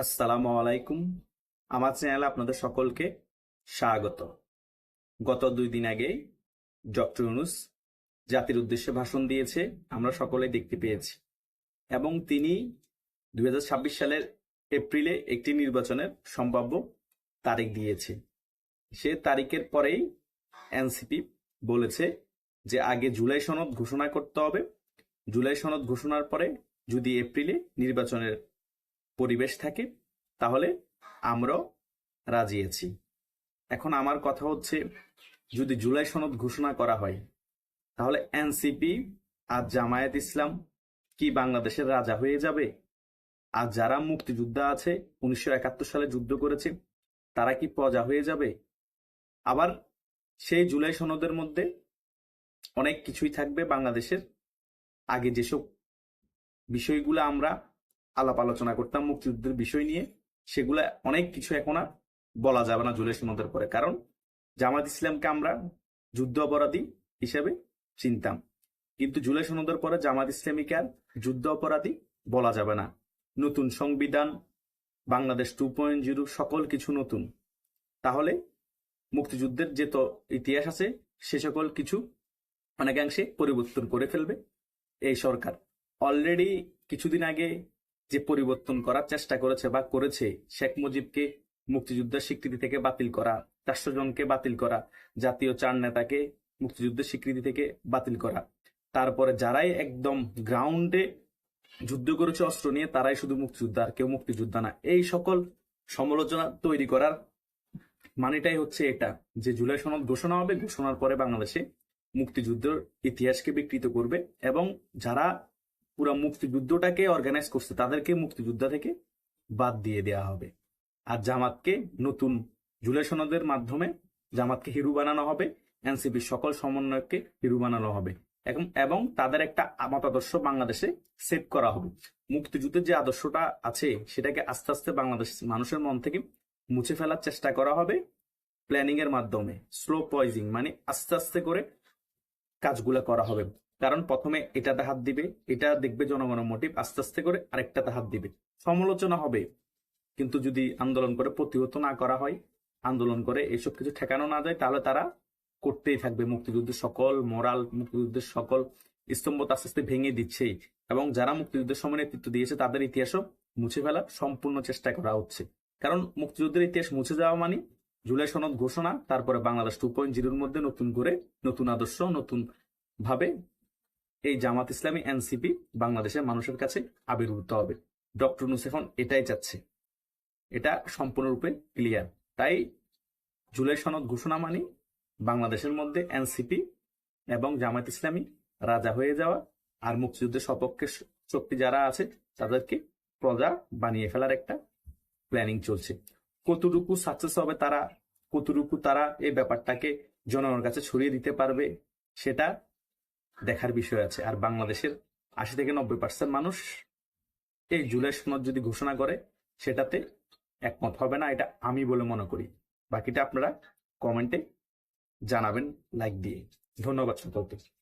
আসসালামু আলাইকুম। আমার চ্যানেলে আপনাদের সকলকে স্বাগত। গত দুই দিন আগে ডক্টর ইউনুস জাতির উদ্দেশ্যে ভাষণ দিয়েছে, আমরা সকলেই দেখতে পেয়েছি। এবং তিনি দু হাজার ছাব্বিশ সালের এপ্রিলে একটি নির্বাচনের সম্ভাব্য তারিখ দিয়েছে। সে তারিখের পরেই এনসিপি বলেছে যে আগে জুলাই সনদ ঘোষণা করতে হবে। জুলাই সনদ ঘোষণার পরে যদি এপ্রিলে নির্বাচনের পরিবেশ থাকে, তাহলে আমরাও রাজি আছি। এখন আমার কথা হচ্ছে, যদি জুলাই সনদ ঘোষণা করা হয়, তাহলে এনসিপি আর জামায়াত ইসলাম কি বাংলাদেশের রাজা হয়ে যাবে? আর যারা মুক্তিযোদ্ধা আছে, উনিশশো একাত্তর সালে যুদ্ধ করেছে, তারা কি প্রজা হয়ে যাবে? আবার সেই জুলাই সনদের মধ্যে অনেক কিছুই থাকবে বাংলাদেশের। আগে যেসব বিষয়গুলো আমরা আলাপ আলোচনা করতাম, মুক্তিযুদ্ধের বিষয় নিয়ে। সেগুলা অনেক কিছু এখন আর বলা যাবে না জুলাই সনদের পরে। কারণ জামাত ইসলামকে আমরা যুদ্ধ অপরাধী হিসেবে চিনতাম। কিন্তু জুলাই সনদের পরে জামাত ইসলামীকে আর যুদ্ধ অপরাধী বলা যাবে না। নতুন সংবিধান, বাংলাদেশ টু পয়েন্ট জিরো, সকল কিছু নতুন। তাহলে মুক্তিযুদ্ধের যে তো ইতিহাস আছে, সে সকল কিছু অনেকাংশে পরিবর্তন করে ফেলবে এই সরকার। অলরেডি কিছুদিন আগে যে পরিবর্তন করার চেষ্টা করেছে বা করেছে, শেখ মুজিবকে মুক্তিযুদ্ধের স্বীকৃতি থেকে বাতিল করা চারশো জনকে বাতিল করা, জাতীয় চার নেতাকে মুক্তিযুদ্ধের স্বীকৃতি থেকে বাতিল করা। তারপরে যারাই একদম গ্রাউন্ডে যুদ্ধ করেছে, অস্ত্র নিয়ে, তারাই শুধু মুক্তিযোদ্ধা আর কেউ মুক্তিযোদ্ধা না। এই সকল সমালোচনা তৈরি করার মানেটাই হচ্ছে এটা, যে জুলাই সনদ ঘোষণা হবে, ঘোষণার পরে বাংলাদেশে মুক্তিযুদ্ধের ইতিহাসকে বিকৃত করবে এবং যারা পুরো মুক্তিযুদ্ধটাকে অর্গানাইজ করছে। তাদেরকে মুক্তিযোদ্ধা থেকে বাদ দিয়ে দেওয়া হবে। আর জামাতকে নতুন জুলাই সনদের মাধ্যমে জামাতকে হিরু বানানো হবে। এনসিপির সকল সমন্বয়ককে হিরু বানানো হবে। এবং- এবং তাদের একটা মতাদর্শ বাংলাদেশে সেট করা হবে। মুক্তিযুদ্ধের যে আদর্শটা আছে, সেটাকে আস্তে আস্তে বাংলাদেশ মানুষের মন থেকে মুছে ফেলার চেষ্টা করা হবে প্ল্যানিং এর মাধ্যমে। স্লো পয়জিং মানে আস্তে আস্তে করে কাজগুলো করা হবে। কারণ প্রথমে এটাতে হাত দিবে, এটা দেখবে জনগণের মোটিভ আস্তে আস্তে করে আরেকটাতে হাত দিবে। সমালোচনা হবে, কিন্তু যদি আন্দোলন করে প্রতিহত না করা হয়, আন্দোলন করে এসব কিছু ঠেকানো না যায়, তাহলে তারা করতেই থাকবে। মুক্তিযুদ্ধের সকল মোরাল মুক্তিযুদ্ধের সকল স্তম্ভতা আস্তে আস্তে ভেঙে দিচ্ছেই এবং যারা মুক্তিযুদ্ধের সময় নেতৃত্ব দিয়েছে, তাদের ইতিহাসও মুছে ফেলার সম্পূর্ণ চেষ্টা করা হচ্ছে। কারণ মুক্তিযুদ্ধের ইতিহাস মুছে যাওয়া মানে জুলাই সনদ ঘোষণা, তারপরে বাংলাদেশ টু পয়েন্ট জিরোর মধ্যে নতুন করে, নতুন আদর্শ নতুন ভাবে এই জামাত ইসলামী এনসিপি বাংলাদেশের মানুষের কাছে আবির্ভূত হবে। ডক্টর নুস এখন এটাই চাচ্ছে। এটা সম্পূর্ণরূপে ক্লিয়ার তাই জুলাই সনদ ঘোষণা মানে বাংলাদেশের মধ্যে এনসিপি এবং জামাত ইসলামী রাজা হয়ে যাওয়া আর মুক্তিযুদ্ধের সপক্ষে শক্তি যারা আছে, তাদেরকে প্রজা বানিয়ে ফেলার একটা প্ল্যানিং চলছে। কতটুকু সাকসেস হবে তারা, কতটুকু তারা এই ব্যাপারটাকে জনগণের কাছে ছড়িয়ে দিতে পারবে, সেটা দেখার বিষয় আছে। আর বাংলাদেশের আশি থেকে নব্বই পার্সেন্ট মানুষ এই জুলাই সনদ যদি ঘোষণা করে, সেটাতে একমত হবে না। এটা আমি বলে মনে করি। বাকিটা আপনারা কমেন্টে জানাবেন লাইক দিয়ে। ধন্যবাদ সকলকে।